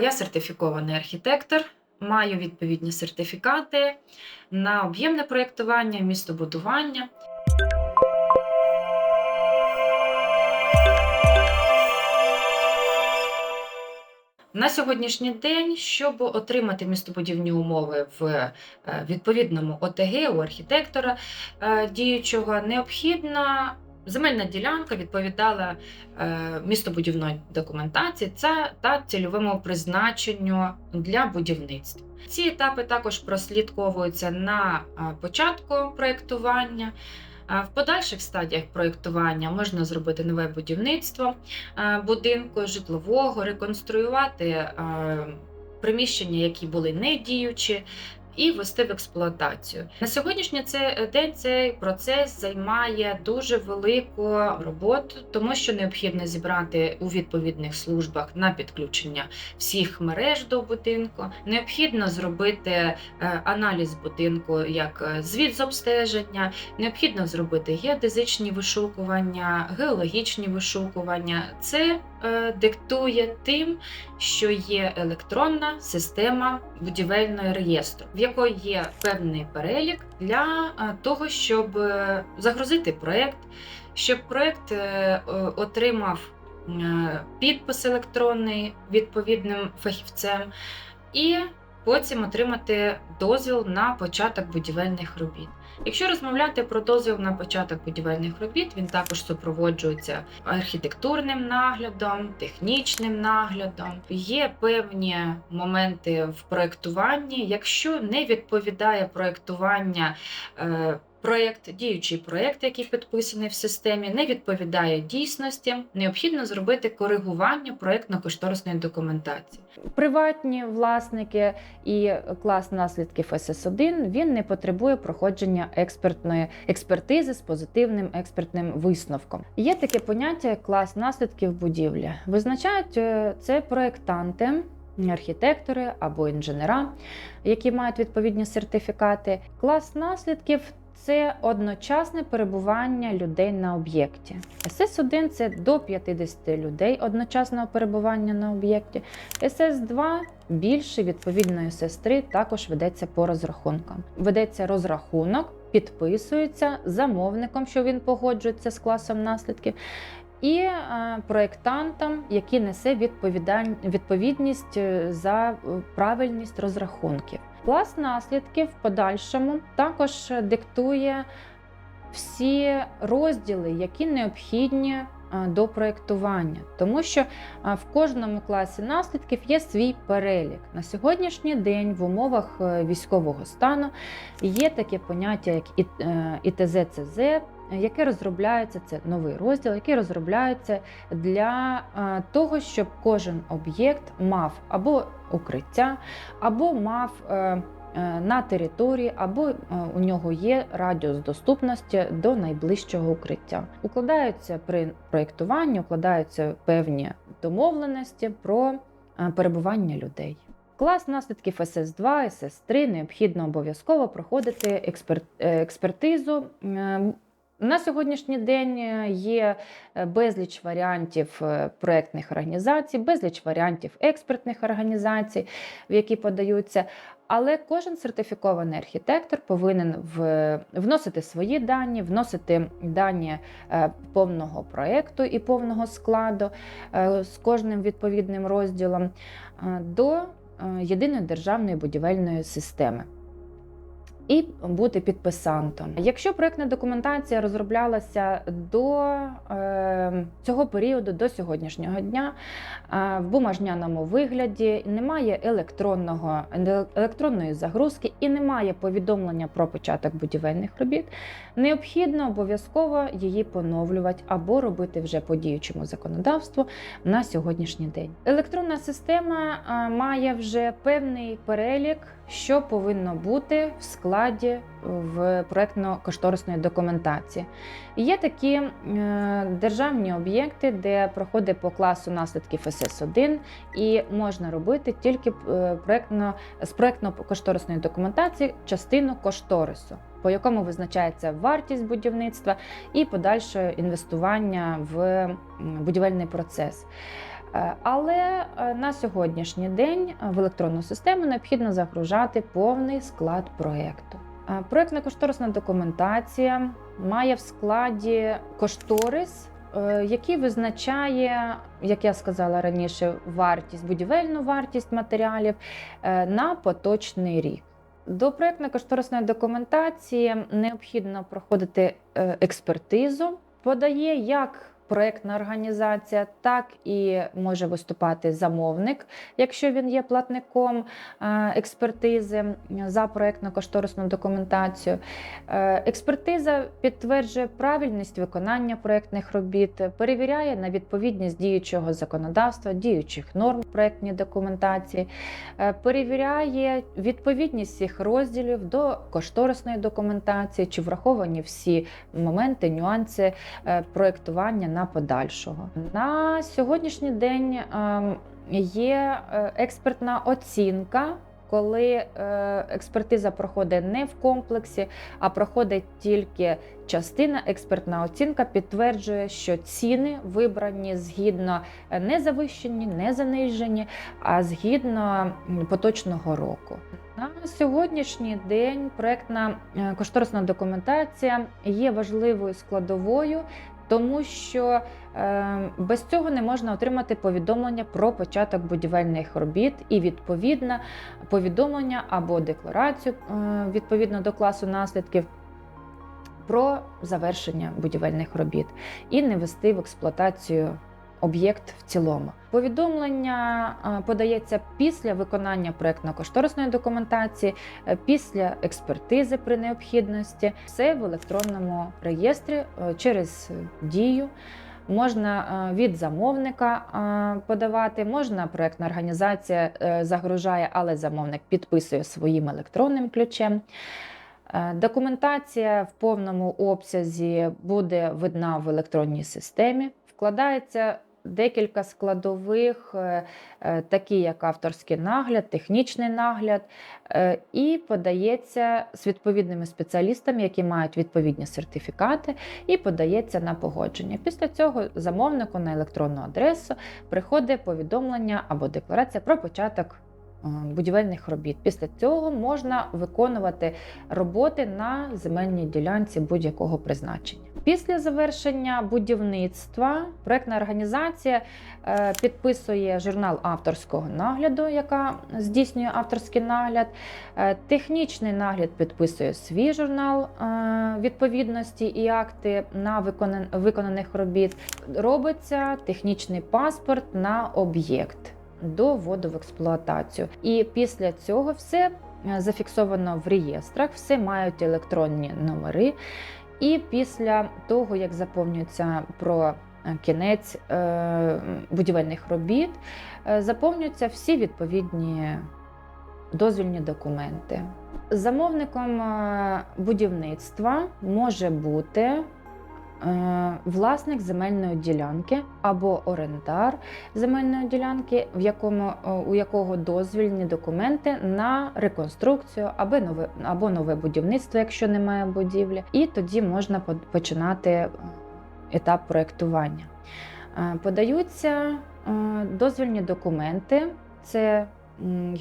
Я сертифікований архітектор, маю відповідні сертифікати на об'ємне проєктування, містобудування. На сьогоднішній день, щоб отримати містобудівні умови в е, відповідному ОТГ у архітектора е, діючого, необхідно земельна ділянка відповідала е, містобудівної документації це та цільовому призначенню для будівництва. Ці етапи також прослідковуються на е, початку проєктування. Е, В подальших стадіях проєктування можна зробити нове будівництво будинку житлового, реконструювати приміщення, які були недіючі, і ввести в експлуатацію. На сьогоднішній цей день цей процес займає дуже велику роботу, тому що необхідно зібрати у відповідних службах на підключення всіх мереж до будинку. Необхідно зробити е, аналіз будинку як е, звіт з обстеження, необхідно зробити геодезичні вишукування, геологічні вишукування. Це е, диктує тим, що є електронна система будівельного реєстру, в якої є певний перелік для е, того, щоб е, загрузити проєкт, щоб проєкт е, е, отримав е, підпис електронний відповідним фахівцем, і потім отримати дозвіл на початок будівельних робіт. Якщо розмовляти про дозвіл на початок будівельних робіт, він також супроводжується архітектурним наглядом, технічним наглядом. Є певні моменти в проєктуванні. Якщо не відповідає проєктування е, проєкт, діючий проєкт, який підписаний в системі, не відповідає дійсності, необхідно зробити коригування проєктно-кошторисної документації. Приватні власники і клас наслідків СС1 він не потребує проходження експертної експертизи з позитивним експертним висновком. Є таке поняття як клас наслідків будівлі. Визначають е, це проєктанти. Архітектори або інженера, які мають відповідні сертифікати. Клас наслідків це одночасне перебування людей на об'єкті. СС1 це до 50 людей одночасного перебування на об'єкті. СС2 більше, відповідно, СС3 також ведеться по розрахункам. Ведеться розрахунок, підписується замовником, що він погоджується з класом наслідків. І е, проєктантам, які несе відповідаль- відповідність е, за е, правильність розрахунків. Клас наслідків в подальшому також диктує всі розділи, які необхідні е, до проєктування, тому що е, в кожному класі наслідків є свій перелік. На сьогоднішній день в умовах е, військового стану є таке поняття, як ІТЗ-ЦЗ, яке розробляється, це новий розділ, який розробляється для е, того, щоб кожен об'єкт мав або укриття, або мав е, е, на території, або у нього є радіус доступності до найближчого укриття. Укладаються при проєктуванні, укладаються певні домовленості про перебування людей. Клас наслідків СС2, СС3 необхідно обов'язково проходити експер... експертизу. На сьогоднішній день е, є е, безліч варіантів е, проектних організацій, безліч варіантів експертних організацій, в які подаються. Але кожен сертифікований архітектор повинен вносити свої дані, вносити дані повного проекту і повного складу з кожним відповідним розділом до єдиної державної будівельної системи. І бути підписантом. Якщо проектна документація розроблялася до е, цього періоду, до сьогоднішнього дня, е, в бумажняному вигляді, немає електронного, електронної загрузки і немає повідомлення про початок будівельних робіт, необхідно обов'язково її поновлювати або робити вже по діючому законодавству на сьогоднішній день. Електронна система е, має вже певний перелік, що повинно бути в складі в проектно-кошторисної документації. Є такі е, державні об'єкти, де проходить по класу наслідків СС1, і можна робити тільки е, проектно, з проектно-кошторисної документації частину кошторису, по якому визначається вартість будівництва і подальше інвестування в будівельний процес. Е, Але е, на сьогоднішній день е, в електронну систему необхідно загружати повний склад проєкту. Е, Проєктно-кошторисна документація має в складі кошторис, який визначає, як я сказала раніше, вартість, будівельну вартість матеріалів на поточний рік. До проєктно-кошторисної документації необхідно проходити експертизу, подає як проєктна організація, так і може виступати замовник, якщо він є платником е, експертизи за проєктно-кошторисну документацію. Е, Експертиза підтверджує правильність виконання проєктних робіт, перевіряє на відповідність діючого законодавства, діючих норм проєктній документації, е, перевіряє відповідність всіх розділів до кошторисної документації, чи враховані всі моменти, нюанси е, проєктування на подальшого. На сьогоднішній день ем, є е, експертна оцінка. Коли е, експертиза проходить не в комплексі, а проходить тільки частина, експертна оцінка підтверджує, що ціни вибрані згідно е, не завищені, не занижені, а згідно поточного року. На сьогоднішній день проектна кошторисна документація є важливою складовою, тому що е, без цього не можна отримати повідомлення про початок будівельних робіт і відповідне повідомлення або декларацію е, відповідно до класу наслідків. Про завершення будівельних робіт і не вести в експлуатацію об'єкт в цілому. Повідомлення подається після виконання проєктно-кошторисної документації, е, після експертизи при необхідності. Все в електронному реєстрі е, через дію. Можна е, від замовника подавати, можна проєктна організація загружає, але замовник підписує своїм електронним ключем. Документація в повному обсязі буде видна в електронній системі. Вкладається декілька складових, е, е, такі як авторський нагляд, технічний нагляд, е, і подається з відповідними спеціалістами, які мають відповідні сертифікати, і подається на погодження. Після цього замовнику на електронну адресу приходить повідомлення або декларація про початок будівельних робіт. Після цього можна виконувати роботи на земельній ділянці будь-якого призначення. Після завершення будівництва проектна організація е, підписує журнал авторського нагляду, яка здійснює авторський нагляд. Е, Технічний нагляд підписує свій журнал е, відповідності і акти на виконаних робіт. Робиться технічний паспорт на об'єкт до вводу в експлуатацію. І після цього все зафіксовано в реєстрах, все мають електронні номери. І після того, як заповнюється про е, кінець е, будівельних робіт, е, заповнюються всі відповідні дозвільні документи. Замовником будівництва може бути власник земельної ділянки або орендар земельної ділянки, в якому, е, у якого дозвільні документи на реконструкцію або нове, або нове будівництво, якщо немає будівлі, і тоді можна починати е, етап проєктування. Е, Подаються е, дозвільні документи. Це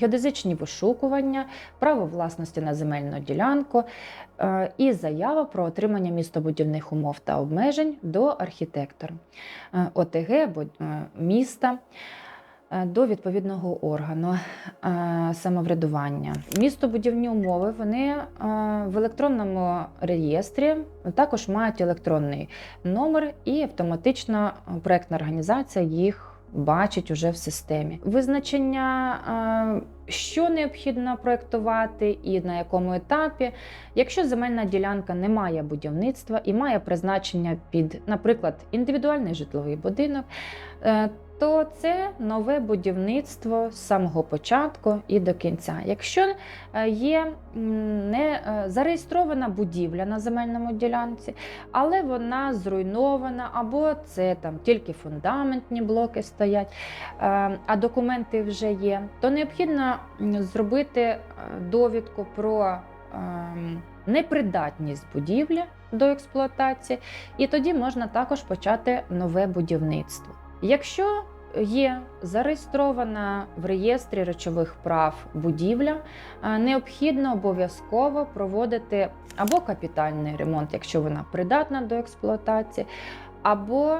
геодезичні вишукування, право власності на земельну ділянку е, і заява про отримання містобудівних умов та обмежень до архітектора е, ОТГ або е, міста. До відповідного органу самоврядування. Містобудівні умови вони в електронному реєстрі також мають електронний номер, і автоматично проектна організація їх бачить уже в системі. Визначення, е, що необхідно проектувати і на якому етапі. Якщо земельна ділянка не має будівництва і має призначення під, наприклад, індивідуальний житловий будинок, е, то це нове будівництво з самого початку і до кінця. Якщо е, є не е, зареєстрована будівля на земельному ділянці, але вона зруйнована, або це там тільки фундаментні блоки стоять, а документи вже є, то необхідно зробити е, довідку про ем, непридатність будівлі до експлуатації, і тоді можна також почати нове будівництво. Якщо є зареєстрована в реєстрі речових прав будівля, е, необхідно обов'язково проводити або капітальний ремонт, якщо вона придатна до експлуатації, або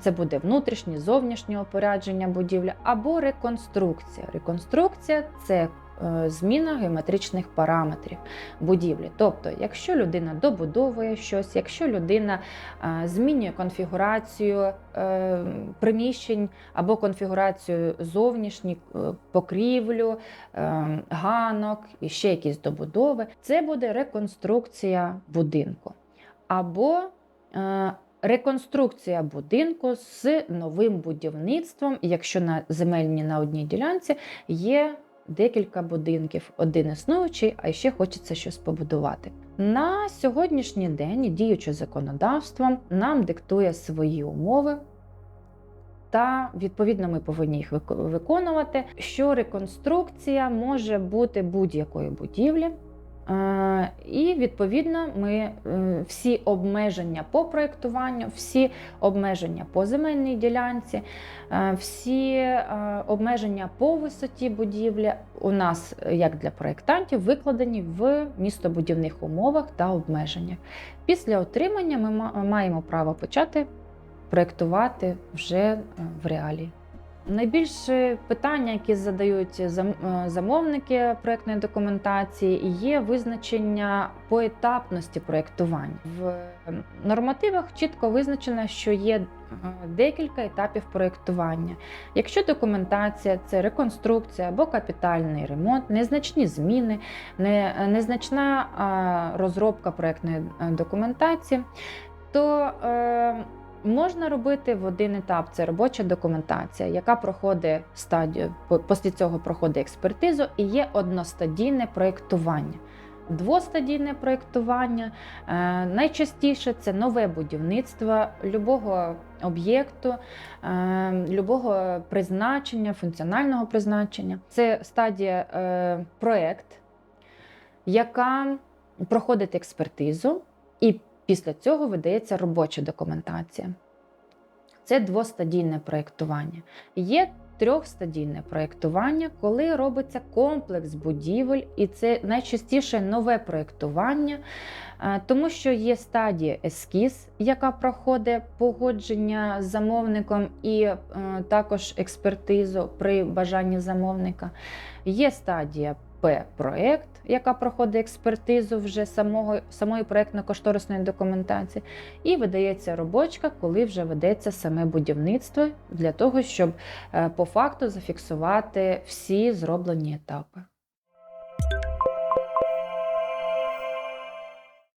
це буде внутрішнє, зовнішнє опорядження будівлі, або реконструкція. Реконструкція це е, зміна геометричних параметрів будівлі. Тобто, якщо людина добудовує щось, якщо людина е, змінює конфігурацію е, приміщень або конфігурацію зовнішніх, е, покрівлю, е, ганок і ще якісь добудови, це буде реконструкція будинку. Або е, Реконструкція будинку з новим будівництвом, якщо на земельній на одній ділянці є декілька будинків, один існуючий, а ще хочеться щось побудувати. На сьогоднішній день діюче законодавство нам диктує свої умови. Та відповідно ми повинні їх виконувати. Що реконструкція може бути будь-якої будівлі, І відповідно ми е, всі обмеження по проєктуванню, всі обмеження по земельній ділянці, е, всі е, обмеження по висоті будівлі у нас, е, як для проєктантів, викладені в містобудівних умовах та обмеженнях. Після отримання ми маємо право почати проєктувати вже е, в реалії. Найбільше питання, які задають е, замовники проектної документації, є визначення поетапності проєктування. В нормативах чітко визначено, що є е, декілька етапів проєктування. Якщо документація це реконструкція або капітальний ремонт, незначні зміни, незначна розробка проектної е, документації, то е, Можна робити в один етап це робоча документація, яка проходить стадію, після цього проходить експертизу і є одностадійне проєктування. Двостадійне проєктування е, найчастіше це нове будівництво любого об'єкту, е, любого призначення, функціонального призначення. Це стадія е, проєкт, яка проходить експертизу і Після цього видається робоча документація. Це двостадійне проєктування. Є трьохстадійне проєктування, коли робиться комплекс будівель, і це найчастіше нове проєктування, е, тому що є стадія ескіз, яка проходить погодження з замовником і е, також експертизу при бажанні замовника. Є стадія П-проект, яка проходить експертизу вже самого, самої проєктно-кошторисної документації, і видається робочка, коли вже ведеться саме будівництво для того, щоб е, по факту зафіксувати всі зроблені етапи.